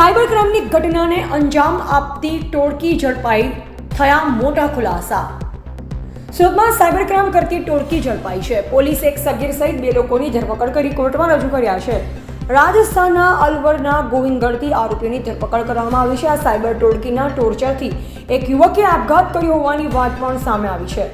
Cyber ક્રાઇમની ઘટનાને અંજામ આપતી ટોળકી ઝડપાઈ થયા મોટા ખુલાસા. સુરતમાં સાયબર ક્રાઇમ કરતી ટોળકી ઝડપાઈ છે. પોલીસે એક સગીર સહિત બે લોકોની ધરપકડ કરી કોર્ટમાં રજૂ કર્યા છે. રાજસ્થાનના અલવરના ગોવિંદગઢથી આરોપીઓની ધરપકડ કરવામાં આવી છે. આ સાયબર ટોળકીના ટોર્ચરથી એક યુવકે આપઘાત કર્યો હોવાની વાત પણ સામે આવી છે.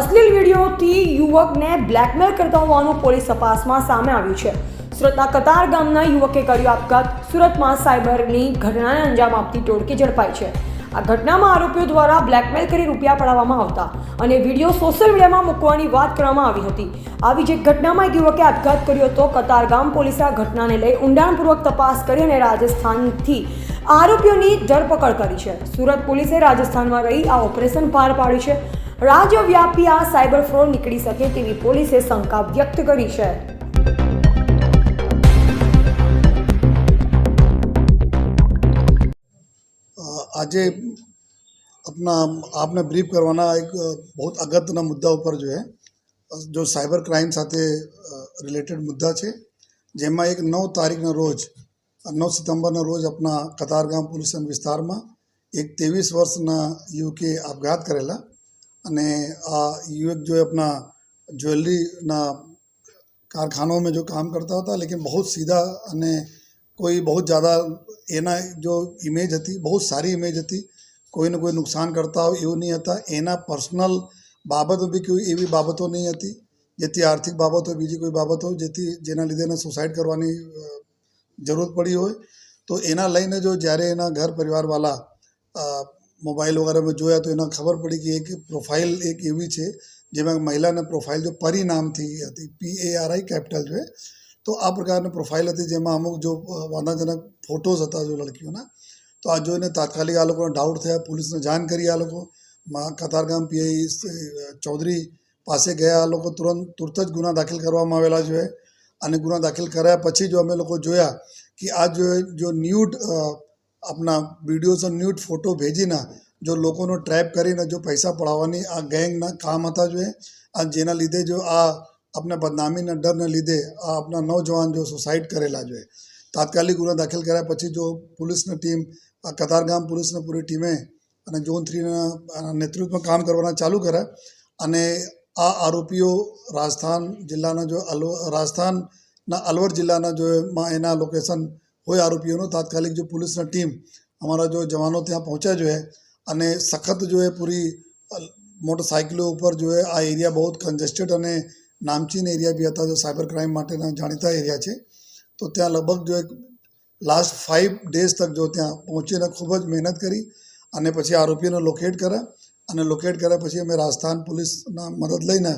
અશ્લીલ વિડીયોથી યુવકને બ્લેકમેલ કરતા હોવાનું પોલીસ તપાસમાં સામે આવ્યું છે. સુરતના કતાર ગામના યુવકે કર્યો આપઘાત. સુરતમાં સાયબરની ઘટનાને અંજામ આપતી ટોળકી ઝડપાઈ છે. આ ઘટનામાં આરોપીઓ દ્વારા બ્લેકમેલ કરી રૂપિયા પડાવવામાં આવતા અને વીડિયો સોશિયલ મીડિયામાં મૂકવાની વાત કરવામાં આવી હતી. આવી જ ઘટનામાં એક યુવકે આપઘાત કર્યો હતો. કતારગામ પોલીસે આ ઘટનાને લઈ ઊંડાણપૂર્વક તપાસ કરી અને રાજસ્થાનથી આરોપીઓની ધરપકડ કરી છે. સુરત પોલીસે રાજસ્થાનમાં રહી આ ઓપરેશન પાર પાડ્યું છે. રાજ્યવ્યાપી આ સાયબર ફ્રોડ નીકળી શકે તેવી પોલીસે શંકા વ્યક્ત કરી છે. આજે अपना આપને બ્રીફ કરવાના એક બહુ અગત્યના મુદ્દા ઉપર જો હે, જો સાયબર ક્રાઇમ સાથે રિલેટેડ મુદ્દા છે, જેમાં એક નવ તારીખના રોજ નવ સપ્ટેમ્બરના રોજ આપણા કતારગામ પોલીસ વિસ્તારમાં એક ત્રેવીસ વર્ષના યુવકે આપઘાત કરેલા અને આ યુવક જો આપણા જ્વેલરીના કારખાનાઓમાં જો કામ કરતા હતા, લેકિન બહુ સીધા અને કોઈ બહુ જ્યાદા એના જો ઇમેજ હતી બહુ સારી ઇમેજ હતી કોઈને કોઈ નુકસાન કરતા હોય એવું નહીં હતા એના પર્સનલ બાબતો બી કોઈ એવી બાબતો નહીં હતી જેથી આર્થિક બાબતો બીજી કોઈ બાબતો જેથી જેના લીધે એને સુસાઇડ કરવાની જરૂર પડી હોય તો એના લઈને જો જ્યારે એના ઘર પરિવારવાળા મોબાઈલ વગેરેમાં જોયા તો એને ખબર પડી કે એક પ્રોફાઇલ એક એવી છે જેમાં મહિલાને પ્રોફાઇલ જો પરિણામથી હતી પી એ આર આઈ કેપિટલ છે તો આ પ્રકારની પ્રોફાઇલ હતી જેમાં અમુક જો વાંધાજનક ફોટોઝ હતા જો લડકીઓના. તો આ જોઈને તાત્કાલિક આ લોકોને ડાઉટ થયા. પોલીસને જાણ કરી આ લોકો. કતારગામ પીઆઈ ચૌધરી પાસે ગયા. આ લોકો તુરંત, તુરત જ ગુના દાખલ કરવામાં આવેલા છે. અને ગુના દાખલ કર્યા પછી જો અમે લોકો જોયા કે આ જો જો ન્યૂડ આપણા વિડીયોઝ અને ન્યૂડ ફોટો ભેજીને જો લોકોનો ટ્રેપ કરીને જો પૈસા પડાવવાની આ ગેંગના કામ હતા જોઈએ આ જેના લીધે જો આ આપણે બદનામીના ડરને લીધે આ આપના નવજવાન જો સુસાઇડ કરેલા જોઈએ તાત્કાલિક ગુનો દાખલ કર્યા પછી જો પોલીસની ટીમ આ કતારગામ પોલીસની પૂરી ટીમે અને ઝોન થ્રીના નેતૃત્વમાં કામ કરવાના ચાલુ કર્યા અને આ આરોપીઓ રાજસ્થાન જિલ્લાના જો અલવ રાજસ્થાનના અલવર જિલ્લાના જો માં એના લોકેશન હોય આરોપીઓનો તાત્કાલિક જો પોલીસની ટીમ અમારા જો જવાનો ત્યાં પહોંચ્યા જોઈએ અને સખત જો એ પૂરી મોટરસાઇકલો ઉપર જો આ એરિયા બહુ કન્જેસ્ટેડ અને નામચીન એરિયા બી હતા, જે સાયબર ક્રાઇમ માટેના જાણીતા એરિયા છે. તો ત્યાં લગભગ જો એક લાસ્ટ ફાઇવ ડેઝ તક જો ત્યાં પહોંચીને ખૂબ જ મહેનત કરી અને પછી આરોપીઓને લોકેટ કર્યા. અને લોકેટ કર્યા પછી અમે રાજસ્થાન પોલીસના મદદ લઈને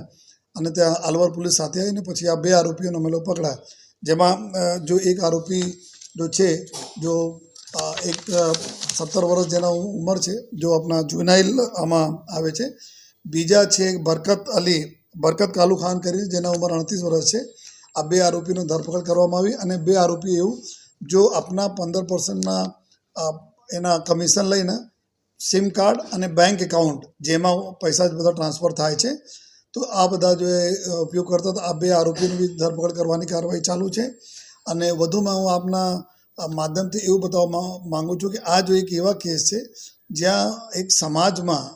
અને ત્યાં અલવર પોલીસ સાથે આવીને પછી આ બે આરોપીઓને અમે લોકો પકડ્યા. જેમાં જો એક આરોપી જો છે, જો એક સત્તર વર્ષ જેના ઉંમર છે, જો આપણા જુનાઇલ આમાં આવે છે. બીજા છે બરકત અલી. બરકત કાલુ ખાન કરી જેના ઉંમર અડતીસ વર્ષ છે. આ બે આરોપીનો ધરપકડ કરવામાં આવી અને બે આરોપી એવું જો આપના પંદર પર્સન્ટના એના કમિશન લઈને સિમ કાર્ડ અને બેંક એકાઉન્ટ જેમાં પૈસા જ બધા ટ્રાન્સફર થાય છે, તો આ બધા જો એ ઉપયોગ કરતા હતા આ બે આરોપીની બી ધરપકડ કરવાની કાર્યવાહી ચાલુ છે. અને વધુમાં હું આપના માધ્યમથી એવું બતાવવા માગું માંગુ છું કે આ જો એક એવા કેસ છે જ્યાં એક સમાજમાં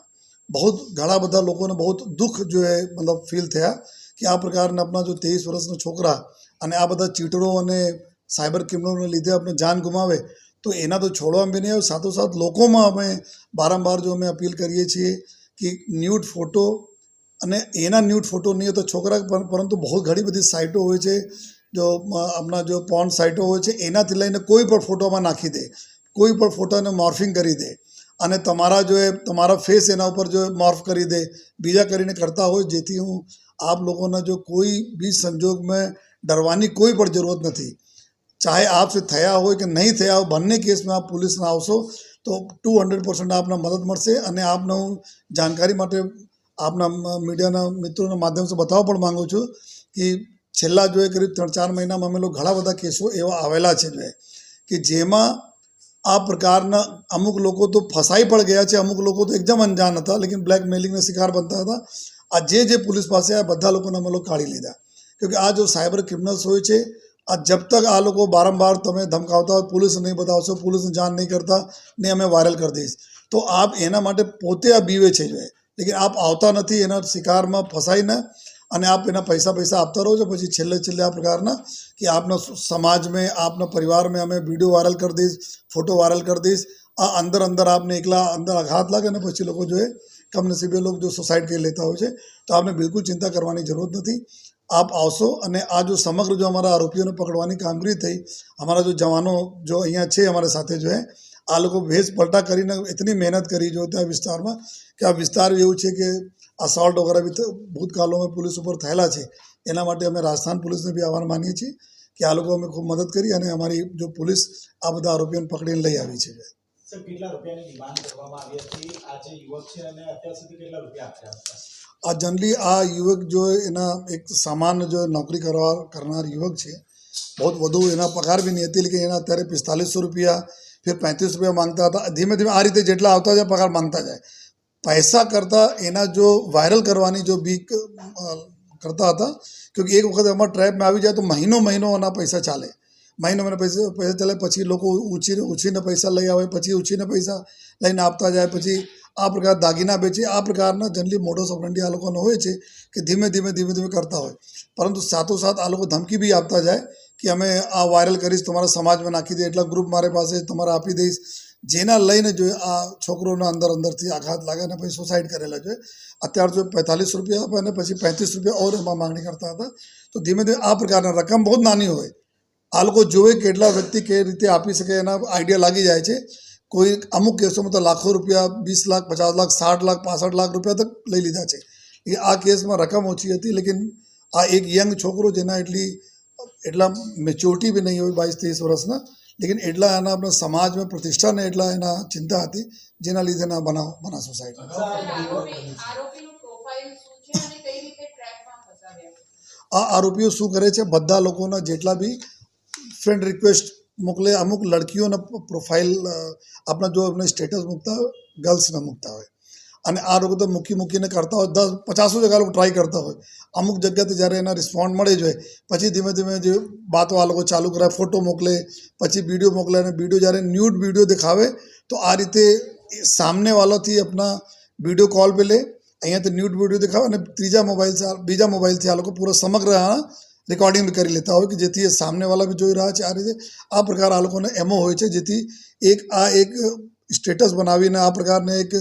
બહુ ઘણા બધા લોકોને બહુ દુઃખ જો એ મતલબ ફીલ થયા કે આ પ્રકારના આપણા જો ત્રેવીસ વર્ષના છોકરા અને આ બધા ચીટરો અને સાયબર ક્રિમિનલોને લીધે આપણે જાન ગુમાવે તો એના તો છોડવા બી નહીં આવે સાથોસાથ લોકોમાં અમે વારંવાર જો અમે અપીલ કરીએ છીએ કે ન્યૂડ ફોટો અને એના ન્યૂડ ફોટો નહીં તો છોકરા પર- પરંતુ બહુ ઘણી બધી સાઇટો હોય છે જો આપણા જો પોન સાઇટો હોય છે એનાથી લઈને કોઈ પણ ફોટોમાં નાખી દે કોઈ પણ ફોટોને મોર્ફિંગ કરી દે અને તમારા જો એ, તમારા ફેસ એના ઉપર જો મોર્ફ કરી દે, બીજા કરીને કરતા હોય જેથી હું આપ લોકોને જો કોઈ બી સંજોગમાં ડરવાની કોઈ પણ જરૂરત નથી. ચાહે આપસે થયા હોય કે નહીં થયા હોય, બંને કેસમાં આપ પોલીસને આવશો તો ટુ હંડ્રેડ પર્સન્ટ આપને મદદ મળશે અને આપને હું જાણકારી માટે આપના મીડિયાના મિત્રોના માધ્યમથી બતાવવા પણ માગું છું કે છેલ્લા જો એ કરીબ ત્રણ ચાર મહિનામાં અમે લોકો ઘણા બધા કેસો એવા આવેલા છે કે જેમાં આ પ્રકારના અમુક લોકો તો ફસાઈ પણ ગયા છે, અમુક લોકો તો એકદમ અંજાન હતા, લેકિન બ્લેકમેલિંગના શિકાર બનતા હતા. આ જે જે પોલીસ પાસે આ બધા લોકોને અમે લોકો કાઢી લીધા. કેમકે આ જો સાયબર ક્રિમિનલ્સ હોય છે, આ જબ તક આ લોકો વારંવાર તમે ધમકાવતા હોય પોલીસ નહીં બતાવશો, પોલીસને જાણ નહીં કરતા, ને અમે વાયરલ કરી દઈશ. તો આપ એના માટે પોતે આ બીવે છે જો લેકિન આપ આવતા નથી, એના શિકારમાં ફસાઈને અને આપ એના પૈસા પૈસા આપતા રહો છો. પછી છેલ્લે છેલ્લે આ પ્રકારના કે આપના સમાજમાં આપના પરિવારમાં અમે વીડિયો વાયરલ કરી દઈશ ફોટો વાયરલ કરી દઈશ. આ અંદર અંદર આપને એકલા અંદર આઘાત લાગે અને પછી લોકો જોએ કમનસીબે લોકો જો સુસાઇડ કરી લેતા હોય છે, તો આપને બિલકુલ ચિંતા કરવાની જરૂરત નથી. આપ આવશો અને આ જો સમગ્ર જો અમારા આરોપીઓને પકડવાની કામગીરી થઈ, અમારા જો જવાનો જો અહીંયા છે અમારે સાથે જો આ લોકો ભેજ પલટા કરીને, એટલી મહેનત કરી જો ત્યાં વિસ્તારમાં, કે આ વિસ્તાર એવું છે કે અસોલ્ટ વગેરે બી ભૂતકાળોમાં પોલીસ ઉપર થયેલા છે. એના માટે અમે રાજસ્થાન પોલીસને બી આભાર માનીએ છીએ કે આ લોકો અમે ખૂબ મદદ કરી અને અમારી જો પોલીસ આ બધા આરોપીઓને પકડીને લઈ આવી છે. આ જનરલી આ યુવક જો એના એક સામાન્ય જો નોકરી કરવા કરનાર યુવક છે બહુ વધુ એના પગાર બી નહીં હતી લેકિન એના અત્યારે પિસ્તાલીસો રૂપિયા ફિર પેંત્રીસ રૂપિયા માંગતા હતા. ધીમે ધીમે આ રીતે જેટલા આવતા જાય પગાર માંગતા જાય. પૈસા કરતાં એના જો વાયરલ કરવાની જો બીક કરતા હતા કેમકે એક વખત એમાં ટ્રેપમાં આવી જાય તો મહિનો મહિનો એના પૈસા ચાલે મહિનો મહિનો પૈસા પૈસા ચાલે પછી લોકો ઉછીને ઉછીને પૈસા લઈ આવે પછી ઉછીને પૈસા લઈને આપતા જાય પછી આ પ્રકાર દાગીના બેચે આ પ્રકારના જનરલી મોટો ઓપરેન્ડી આ લોકોનો હોય છે કે ધીમે ધીમે ધીમે ધીમે કરતા હોય પરંતુ સાથોસાથ આ લોકો ધમકી બી આપતા જાય કે અમે આ વાયરલ કરીશ તમારા સમાજમાં નાખી દે એટલા ગ્રુપ મારે પાસે તમારે આપી દઈશ જેના લઈને જોઈએ આ છોકરોના અંદર અંદરથી આઘાત લાગે અને પછી સુસાઇડ કરેલા જોઈએ અત્યારે જો પેંતાલીસ રૂપિયા આપે અને પછી પાંત્રીસ રૂપિયા ઓર એમાં માગણી કરતા હતા. તો ધીમે ધીમે આ પ્રકારના રકમ બહુ નાની હોય. આ લોકો જોવે કેટલા વ્યક્તિ કે રીતે આપી શકે એના આઈડિયા લાગી જાય છે. કોઈ અમુક કેસોમાં તો લાખો રૂપિયા, વીસ લાખ, પચાસ લાખ, સાઠ લાખ, પાસઠ લાખ રૂપિયા તક લઈ લીધા છે. એ આ કેસમાં રકમ ઓછી હતી, લેકિન આ એક યંગ છોકરો જેના એટલી, એટલા મેચ્યોરિટી બી નહીં હોય, બાવીસ ત્રીસ વર્ષના લેકિન એટલા એના આપણા સમાજમાં પ્રતિષ્ઠાને એટલા એના ચિંતા હતી જેના લીધે ના બનાવ બના સોસાયટી આ આરોપીઓ શું કરે છે બધા લોકોના જેટલા બી ફ્રેન્ડ રિક્વેસ્ટ મોકલે અમુક લડકીઓના પ્રોફાઇલ આપણા જો એમને સ્ટેટસ મૂકતા હોય ગર્લ્સને મૂકતા હોય અને આ લોકો તો મૂકી મૂકીને કરતા હોય. દસ, પચાસો જગ્યા લોકો ટ્રાય કરતા હોય. અમુક જગ્યાથી જ્યારે એના રિસ્પોન્ડ મળે જોઈએ પછી ધીમે ધીમે જે વાતો આ લોકો ચાલુ કરે ફોટો મોકલે, પછી વીડિયો મોકલે અને વીડિયો જ્યારે ન્યૂડ વીડિયો દેખાવે, તો આ રીતે એ આપણા વીડિયો કોલ પે લે, અહીંયાથી ન્યૂડ વીડિયો દેખાવે અને ત્રીજા મોબાઈલથી બીજા મોબાઈલથી આ લોકો પૂરો સમગ્ર રેકોર્ડિંગ કરી લેતા હોય કે જેથી એ સામનેવાલા બી જોઈ રહ્યા છે આ રીતે. આ પ્રકાર આ લોકોને એમો હોય છે જેથી એક, આ એક સ્ટેટસ બનાવીને આ પ્રકારને એક